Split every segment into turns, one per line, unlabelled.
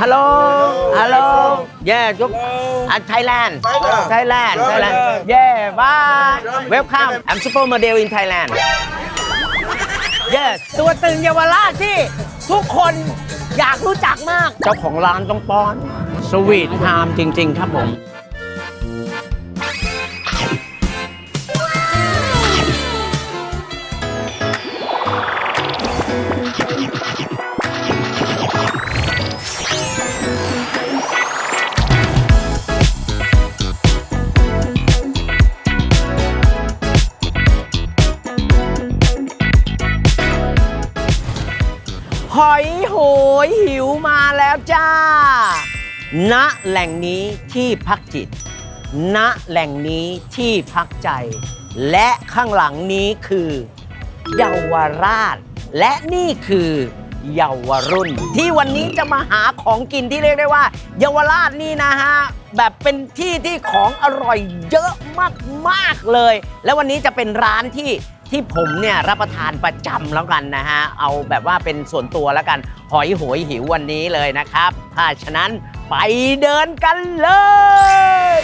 ฮัลโหล ฮัลโหล yeah จุ๊บ
Hello.
อะ Thailand
Thailand.
Thailand
Thailand.
Thailand yeah bye welcome I'm supermodel in Thailand yes ตัวตึงเยาวราชที่ทุกคนอยากรู้จักมาก เจ้าของร้านต้องป้อน สวีทไทม์จริง ๆ ครับผม จ้า ณ แหล่งนี้ที่พักจิต ณ แหล่งนี้ที่พักใจ และข้างหลังนี้คือเยาวราช และนี่คือเยาวรุ่น ที่วันนี้จะมาหาของกินที่เรียกได้ว่า เยาวราชนี่นะฮะ แบบเป็นที่ที่ของอร่อยเยอะมากๆเลย และวันนี้จะเป็นร้านที่ ที่ผมเนี่ยรับประทานประจำแล้วกันนะฮะ เอาแบบว่าเป็นส่วนตัวแล้วกัน หอยโหยหิววันนี้เลยนะครับ ถ้าฉะนั้นไปเดินกันเลย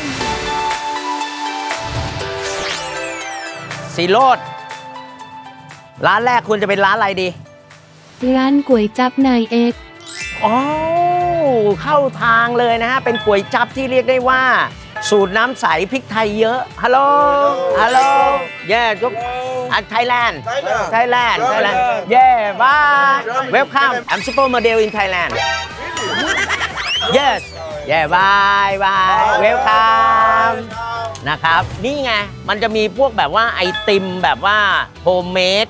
สีโรดร้านแรกคุณจะเป็นร้านอะไรดี
ร้านก๋วยจับนายเอ็กซ์
อ๋อเข้าทางเลยนะฮะ เป็นก๋วยจับที่เรียกได้ว่า สูตรน้ำใสพริกไทยเยอะ ฮัลโหล ฮัลโหลเย่จุ๊บ
Hello.
อะไทยแลนด์
Thailand.
ไทยแลนด์ ไทยแลนด์
Thailand.
เย่บาย
Germany.
welcome I'm supermodel in Thailand yes เย่บายบาย welcome นะครับ นี่ไง มันจะมีพวกแบบว่าไอติมแบบว่าโฮมเมด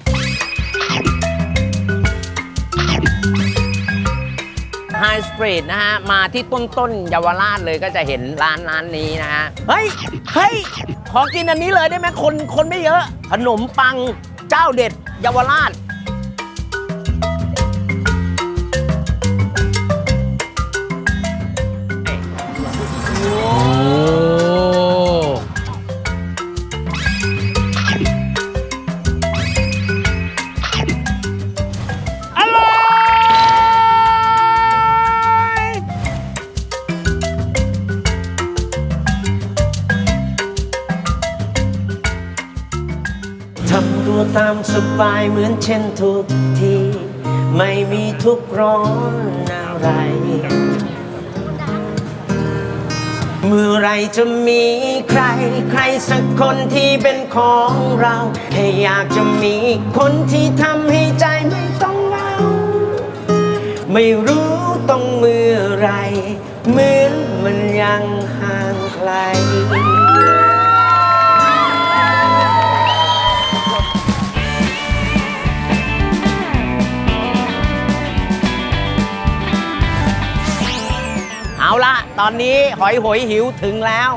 ไฮสตรีทนะฮะ มาที่ต้นต้นๆเยาวราชเลยก็จะเห็นร้านร้านนี้นะฮะ เฮ้ย เฮ้ย ขอกินอันนี้เลยได้ไหมคนคนไม่เยอะ ขนมปังเจ้าเด็ดเยาวราช เหมือนเช่นทุกที ไม่มีทุกร้อนอะไร เมื่อไรจะมีใคร ใครสักคนที่เป็นของเราแค่อยากจะมีคนที่ทำให้ใจไม่ต้องเหงาไม่รู้ต้องเมื่อไร เหมือนมันยังห่างไกล เอาละตอนนี้หอยโหยหิวถึงแล้ว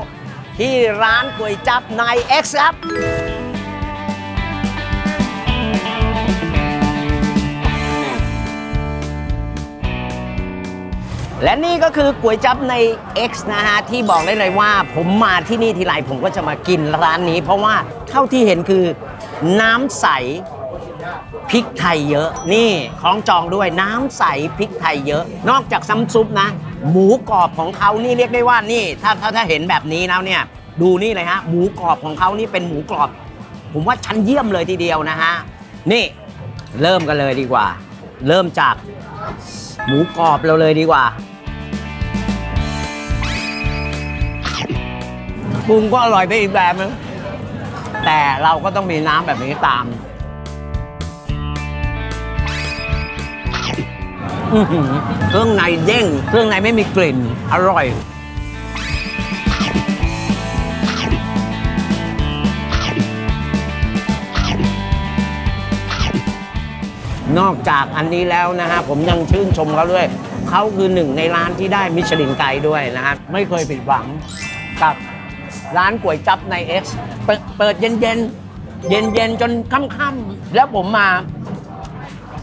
ที่ร้านก๋วยจับนายเอ็กซ์ครับและนี่ก็คือก๋วยจับใน X นะฮะ ที่บอกได้เลยว่า ผมมาที่นี่ทีไรผมก็จะมากินร้านนี้ เพราะว่าเท่าที่เห็นคือน้ำใสพริกไทยเยอะ นี่ของจองด้วยน้ำใสพริกไทยเยอะ นอกจากซ้ำซุปนะ หมูกรอบของเขานี่เรียกได้ว่านี่ ถ้าถ้าถ้าเห็นแบบนี้แล้วเนี่ย ดูนี่เลยฮะ หมูกรอบของเขานี่เป็นหมูกรอบ ผมว่าชั้นเยี่ยมเลยทีเดียวนะฮะ นี่เริ่มกันเลยดีกว่า เริ่มจากหมูกรอบเราเลยดีกว่าปรุงก็อร่อยไปอีกแบบนึงแต่เราก็ต้องมีน้ำแบบนี้ตาม อื้อหือเครื่องในเด้ง เครื่องในไม่มีกลิ่น อร่อย นอกจากอันนี้แล้วนะฮะ ผมยังชื่นชมเขาด้วย เขาคือหนึ่งในร้านที่ได้มิชลินไกด์ด้วยนะฮะ ไม่เคยผิดหวังกับร้านก๋วยจับใน X เปิดเปิดเย็นเย็นเย็นเย็นๆจนค่ำๆแล้วผมมา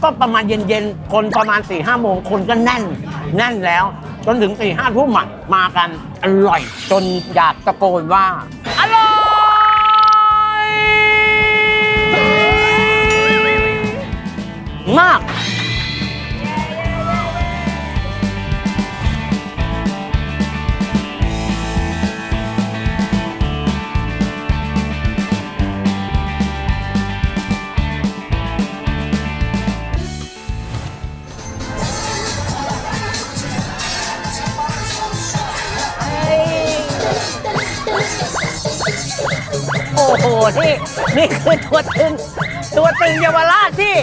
ก็ประมาณเย็นๆ คนประมาณ4ี่ห้าโมงคนก็แน่น แน่นแล้ว จนถึง4ี่ห้าทุ่มมากัน อร่อย จนอยากตะโกนว่า อร่อย มาก นี่นี่คือตัวตึง ตัวตึงเยาวราชที่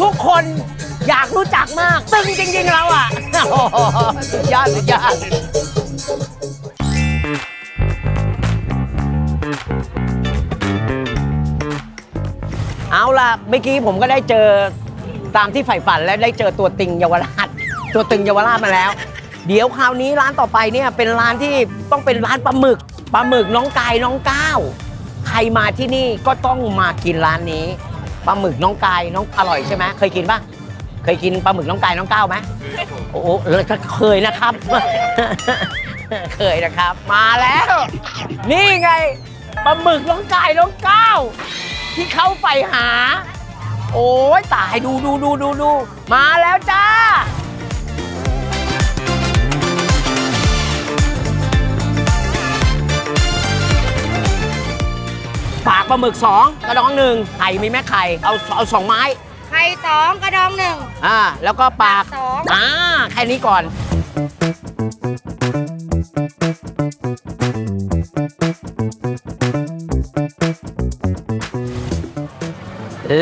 ทุกคนอยากรู้จักมาก ตึงจริง ๆ เราอะโอ้โหสุดยอดสุดยอดเอาล่ะเมื่อกี้ผมก็ได้เจอตามที่ใฝ่ฝันและได้เจอตัวตึงเยาวราช ตัวตึงเยาวราชมาแล้ว เดี๋ยวคราวนี้ร้านต่อไปเนี่ยเป็นร้านที่ต้องเป็นร้านปลาหมึกปลาหมึกน้องกายน้องก้าวใค รมาที่นี่ก็ต้องมากินร้านนี้ปลาหมึกน้องกายน้องอร่อยใช่ไหมเคยกินปะเคยกินปลาหมึกน้องกายน้องก้าวไหมโอ้โหเลยเคยนะครับ เคยนะครับ มาแล้ว นี่ไงปลาหมึกน้องกายน้องก้าวที่เขาไปหา โอ้ยตายดูดูดูดูดูมาแล้วจ้า ปากปลาหมึกสองกระดองหนึ่งไข่มีแม่ไข่ เอาเอาสองไม้
ไข่สองกระดองหนึ่ง
อ่า แล้วก็ปาก
สอง
อ่า แค่นี้ก่อน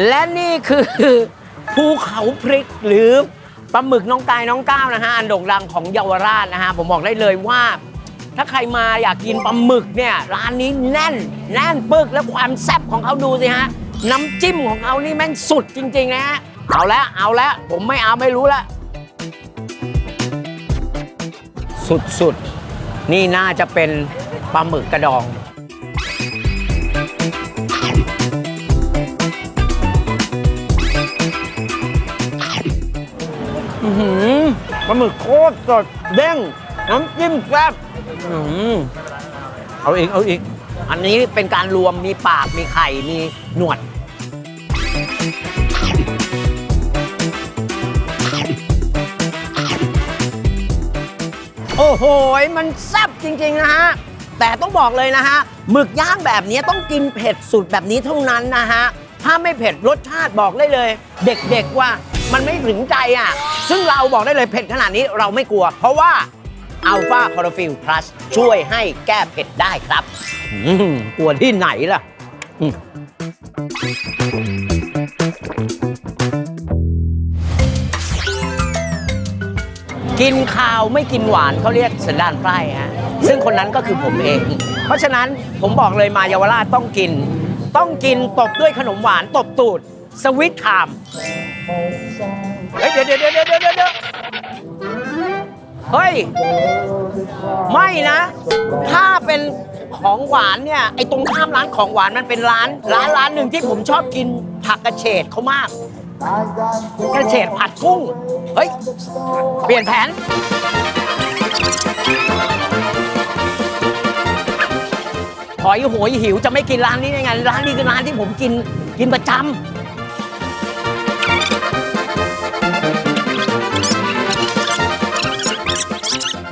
และนี่คือ ภูเขาพริกหรือปลาหมึกน้องกายน้องก้าวนะฮะ อันโด่งดังของเยาวราชนะฮะ ผมบอกได้เลยว่า ถ้าใครมาอยากกินปลาหมึกเนี่ยร้านนี้แน่น แน่นปึกแล้วความแซ่บของเขาดูสิฮะน้ำจิ้มของเขานี่แม่งสุดจริงๆนะฮะเอาละเอาละผมไม่เอาไม่รู้ละสุดๆ นี่น่าจะเป็นปลาหมึกกระดองอือหือปลาหมึกโคตรสดเด้งน้ำจิ้มแซ่บ อื้อหือเอาอีกเอาอีก อันนี้เป็นการรวมมีปากมีไข่มีหนวด โอ้โห มันแซ่บจริง ๆ นะฮะ แต่ต้องบอกเลยนะฮะหมึกย่างแบบนี้ต้องกินเผ็ดสุดแบบนี้เท่านั้นนะฮะ ถ้าไม่เผ็ดรสชาติบอกได้เลย เด็กๆว่ามันไม่ถึงใจอะ ซึ่งเราบอกได้เลยเผ็ดขนาดนี้เราไม่กลัว เพราะว่า อัลฟาคอร์ฟิลพลัสช่วยให้แก้เผ็ดได้ครับกลัวที่ไหนล่ะกินข้าวไม่กินหวานเขาเรียกสันดานไพร่ฮะซึ่งคนนั้นก็คือผมเอง เพราะฉะนั้นผมบอกเลยมาเยาวราชต้องกิน ต้องกินตบด้วยขนมหวานตบตูด สวิตไทม์เฮ้ยเดี๋ยวเดี๋ยวเดี๋ยวเดี๋ยว เฮ้ย ไม่นะ ถ้าเป็นของหวานเนี่ยไอ้ตรงข้ามร้านของหวานมันเป็นร้าน ร้านร้านหนึ่งที่ผมชอบกินผักกระเฉดเขามาก กระเฉดผัดกุ้ง เฮ้ย เปลี่ยนแผน หอยโหยหิวจะไม่กินร้านนี้ได้ไง ร้านนี้คือร้านที่ผมกินกินประจำ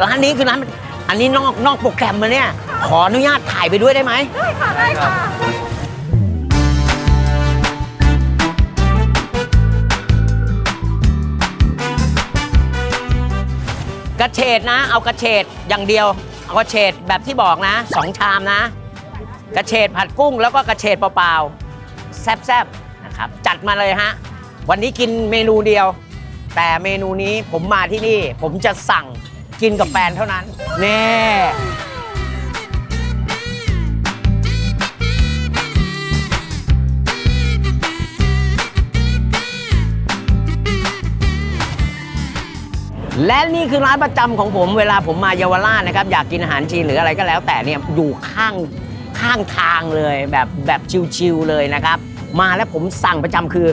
ร้านนี้คือร้านอันนี้นอกนอกโปรแกรมมาเนี่ย ขออนุญาตถ่ายไปด้วยได้ไหม
ได้ค่ะได้ค่ะ
กระเฉดนะ เอากระเฉดอย่างเดียว เอากระเฉดแบบที่บอกนะสองชามนะ กระเฉดผัดกุ้งแล้วก็กระเฉดเปล่าๆแซ่บๆนะครับ จัดมาเลยฮะ วันนี้กินเมนูเดียว แต่เมนูนี้ผมมาที่นี่ ผมจะสั่ง กินกับแฟนเท่านั้นแน่และนี่คือร้านประจำของผมเวลาผมมาเยาวราชนะครับ อยากกินอาหารจีนหรืออะไรก็แล้ว แต่เนี่ยอยู่ข้างข้างทางเลยแบบแบบชิวๆเลยนะครับ มาแล้วผมสั่งประจำคือ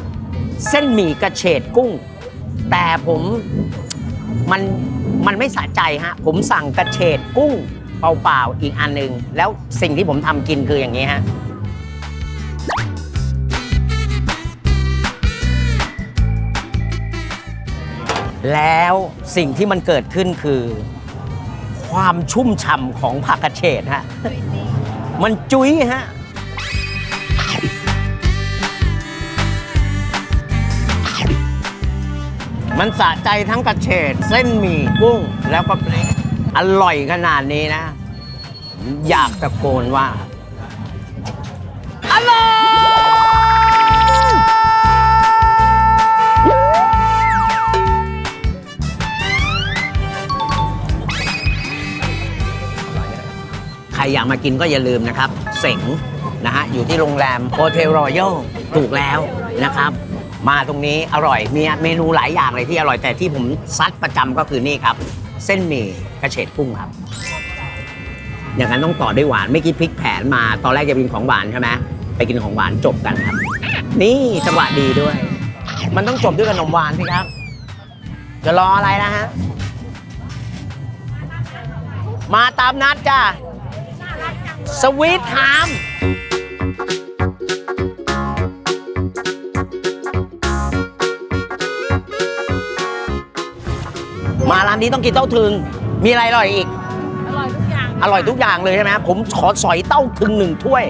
เส้นหมี่กระเฉดกุ้ง แต่ผมมัน มันไม่สะใจฮะ ผมสั่งกระเฉดกุ้งเปล่าๆอีกอันหนึ่งแล้วสิ่งที่ผมทำกินคืออย่างนี้ฮะแล้วสิ่งที่มันเกิดขึ้นคือ ความชุ่มฉ่ำของผักกระเฉดฮะ มันจุ้ยฮะ มันสะใจทั้งกระเฉดเส้นหมี่กุ้งแล้วก็เล็กอร่อยขนาดนี้นะ อยากตะโกนว่า อร่อยใครอยากมากินก็อย่าลืมนะครับ เสงนะฮะอยู่ที่โรงแรมโฮเทลรอยัลถูกแล้วนะครับ มาตรงนี้อร่อยมีเมนูหลายอย่างเลยที่อร่อยแต่ที่ผมซัดประจำก็คือนี่ครับ เส้นหมี่กระเฉดกุ้งครับ อย่างนั้นต้องต่อด้วยหวานไม่คิดพลิกแผนมาตอนแรกจะกินของหวานใช่ไหมไปกินของหวานจบกันครับ นี่จังหวะดีด้วย มันต้องจบด้วยขนมหวานสิครับ จะรออะไรนะฮะมาตามนัดจ้าสวีทไทม์ มาร้านนี้ต้องกินเต้าถึง มีอะไรอร่อยอีก
อร่อยทุกอย่าง
อร่อยทุกอย่างเลยใช่ไหมผมขอสอยเต้าถึงหนึ่งถ้วย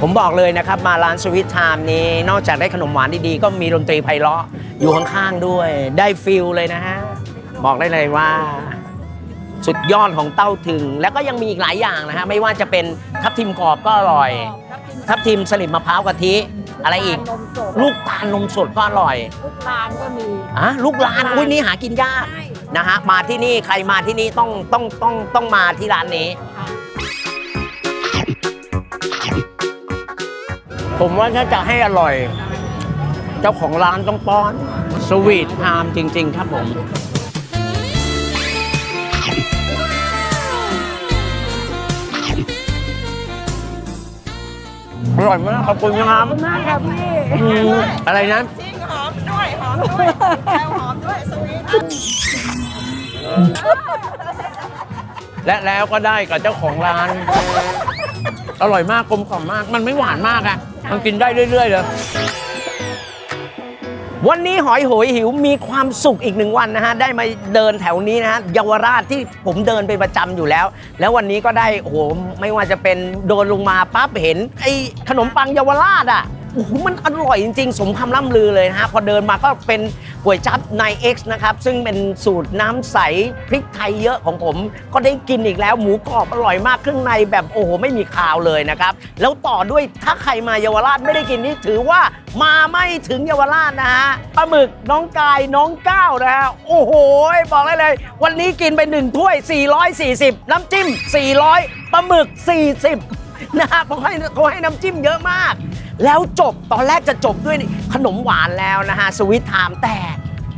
ผมบอกเลยนะครับ มาร้านสวิตไทม์นี้ นอกจากได้ขนมหวานดีๆ ก็มีดนตรีไพเราะอยู่ข้างๆด้วย ได้ฟิลเลยนะฮะ บอกได้เลยว่า สุดยอดของเต้าถึง แล้วก็ยังมีอีกหลายอย่างนะฮะ ไม่ว่าจะเป็นทับทิมกรอบก็อร่อย ทับทิมสลิมมะพร้าวกะทิ อะไรอีก
นมสด
ลูกตาลนมสดก็อร่อย
ทุกร้านก็มี
อะลูกลานอุ้ยนี่หากินยาก
ใช่
นะฮะมาที่นี่ใครมาที่นี่ต้องต้องต้องต้องมาที่ร้านนี้
ค่ะ
ผมว่าถ้าจะให้อร่อย เจ้าของร้านต้องป้อน สวีทไทม์จริง ๆ ครับผม อร่อยมากขอบคุณนะครับ
มากค่ะพี่
อืมอะไรนะ
จริงหอมด้วยหอมด้วยแก้วหอมด้วยสวีท
และแล้วก็ได้กับเจ้าของร้าน อร่อยมากกลมกล่อมมาก มันไม่หวานมากอะมันกินได้เรื่อยๆเลย วันนี้หอยโหยหิวมีความสุขอีกหนึ่งวันนะฮะได้มาเดินแถวนี้นะฮะเยาวราชที่ผมเดินเป็นประจำอยู่แล้ว แล้ววันนี้ก็ได้โอ้โหไม่ว่าจะเป็นโดนลงมาปั๊บเห็นไอ้ขนมปังเยาวราชอะ โอ้โหมันอร่อยจริง ๆ สมคำล่ำลือเลยนะฮะพอเดินมาก็เป็นก๋วยจั๊บนายเอ็กซ์นะครับ ซึ่งเป็นสูตรน้ำใสพริกไทยเยอะของผม ก็ได้กินอีกแล้วหมูกรอบอร่อยมากเครื่องในแบบโอ้โหไม่มีคาวเลยนะครับ แล้วต่อด้วยถ้าใครมาเยาวราชไม่ได้กินนี่ถือว่ามาไม่ถึงเยาวราชนะฮะปลาหมึกน้องกายน้องก้าวนะฮะโอ้โหบอกได้เลย วันนี้กินไปหนึ่งถ้วย 440 น้ำจิ้ม 400ปลาหมึก 40 นะฮะเพราะให้เขาให้น้ำจิ้มเยอะมาก แล้วจบตอนแรกจะจบด้วยขนมหวานแล้วนะฮะสวิตไทม์แต่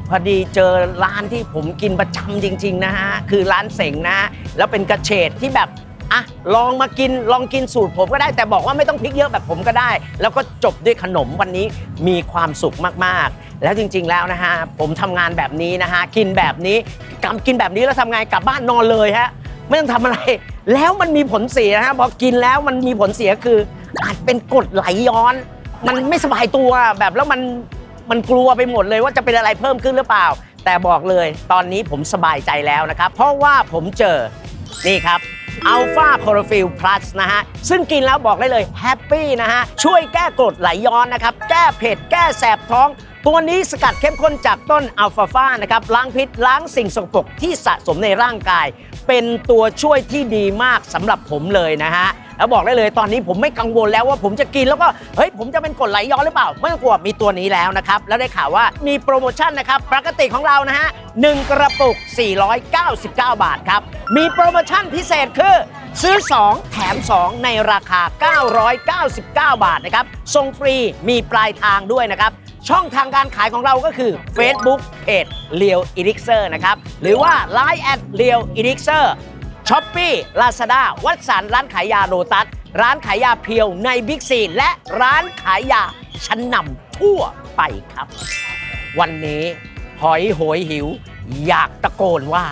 พอดีเจอร้านที่ผมกินประจำจริง ๆ นะฮะ คือร้านเสงนะแล้วเป็นกระเฉดที่แบบอะลองมากินลองกินสูตรผมก็ได้ แต่บอกว่าไม่ต้องพริกเยอะแบบผมก็ได้ แล้วก็จบด้วยขนมวันนี้มีความสุขมากๆ แล้วจริง ๆ แล้วนะฮะผมทำงานแบบนี้นะฮะกินแบบนี้กำกินแบบนี้แล้วทำไงกลับบ้านนอนเลยฮะไม่ต้องทำอะไร แล้วมันมีผลเสียนะฮะพอกินแล้วมันมีผลเสียคือ อาจเป็นกรดไหลย้อน มันไม่สบายตัวแบบแล้วมันมันกลัวไปหมดเลยว่าจะเป็นอะไรเพิ่มขึ้นหรือเปล่า แต่บอกเลยตอนนี้ผมสบายใจแล้วนะครับ เพราะว่าผมเจอนี่ครับอัลฟาค l ร r ฟิลพลัสนะฮะ ซึ่งกินแล้วบอกได้เลยแฮปปี้นะฮะ ช่วยแก้กรดไหลย้อนนะครับ แก้เผ็ด แก้แสบท้อง ตัวนี้สกัดเข้มข้นจากต้นอัลฟาฟานะครับล้างพิษล้างสิ่งสกปรกที่สะสมในร่างกาย เป็นตัวช่วยที่ดีมากสำหรับผมเลยนะฮะแล้วบอกได้เลยตอนนี้ผมไม่กังวลแล้วว่าผมจะกินแล้วก็เฮ้ยผมจะเป็นกรดไหลย้อนหรือเปล่า ไม่ต้องกลัวมีตัวนี้แล้วนะครับ แล้วได้ข่าวว่ามีโปรโมชั่นนะครับปกติของเรานะฮะ1กระปุก 499 บาทครับ มีโปรโมชั่นพิเศษคือซื้อ 2 แถม 2 ในราคา 999 บาทนะครับส่งฟรีมีปลายทางด้วยนะครับ ช่องทางการขายของเราก็คือ Facebook เพจเลียวอีลิกเซอร์นะครับ หรือว่า Line แอดเลียวอีลิกเซอร์ช้อปปี้ลาซาด้าวัดสันร้านขายยาโรตัส ร้านขายยาเพียวในบิ๊กซีและร้านขายยาชั้นนำทั่วไปครับ วันนี้หอยโหยหิว อยากตะโกนว่า